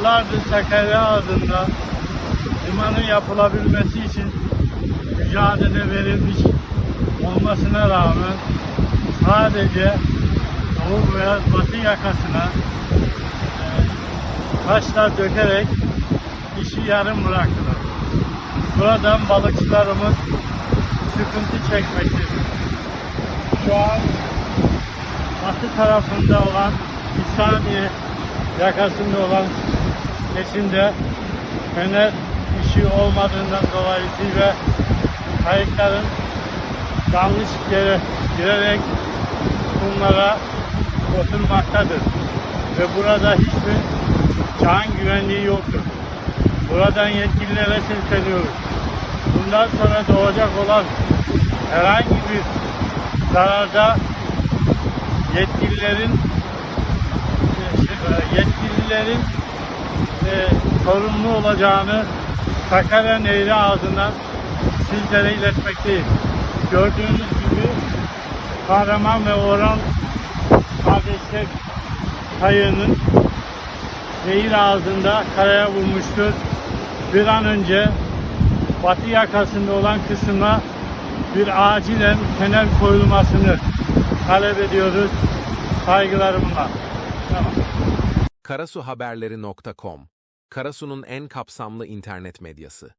Yıllardır Sakarya adında limanın yapılabilmesi için mücadele verilmiş olmasına rağmen sadece Doğu veya Batı yakasına e, taşlar dökerek işi yarım bıraktılar. Buradan balıkçılarımız sıkıntı çekmektedir. Şu an batı tarafında olan İslamiyye yakasında olan kesimde fener işi olmadığından dolayısıyla kayıkların yanlış yere girerek kumlara oturmaktadır. Ve burada hiçbir can güvenliği yoktur. Buradan yetkililere sesleniyoruz. Bundan sonra doğacak olan herhangi bir zararda yetkililerin e, yetkililerin sorumlu olacağını Sakarya Nehri ağzından sizlere iletmekteyim. Gördüğünüz gibi Kahraman ve Orhan kardeşler kayığının nehir ağzında karaya vurmuştur. Bir an önce batı yakasında olan kısma bir acilen fener koyulmasını talep ediyoruz saygılarımla. Tamam. karasuhaberleri.com Karasu'nun en kapsamlı internet medyası.